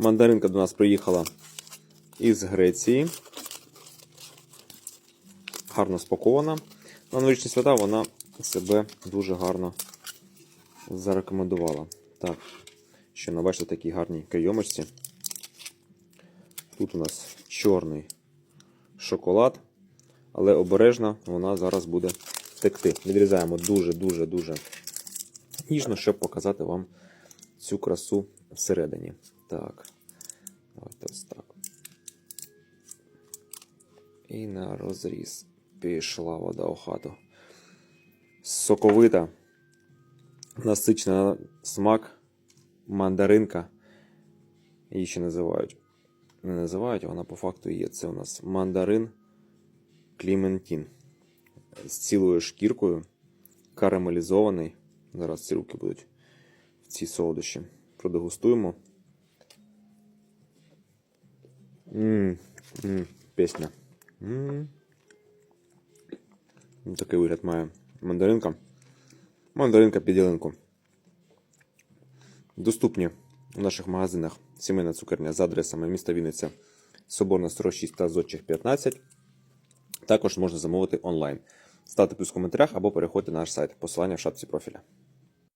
Мандаринка до нас приїхала із Греції. Гарно спакована. На новорічні свята вона себе дуже гарно зарекомендувала. Так, ще на бачите такі гарні кайомочці. Тут у нас чорний шоколад, але обережно вона зараз буде текти. Відрізаємо дуже-дуже-дуже ніжно, щоб показати вам цю красу всередині. Так. Давайте ось так. І на розріз пішла вода у хату. Соковита, насичена на смак, мандаринка. Її ще називають. Не називають, вона по факту є. Це у нас мандарин Кліментін. З цілою шкіркою, карамелізований. Зараз ці руки будуть в цій солодощі. Продегустуємо. Ммм, ммм, пісня. Ммм. Такий вигляд має мандаринка. Мандаринка під ялинку. Доступні у наших магазинах сімейна цукерня за адресами міста Вінниця, Соборна 46 та Зодчих 15. Також можна замовити онлайн. Ставте плюс в коментарях або переходьте на наш сайт. Посилання в шапці профіля.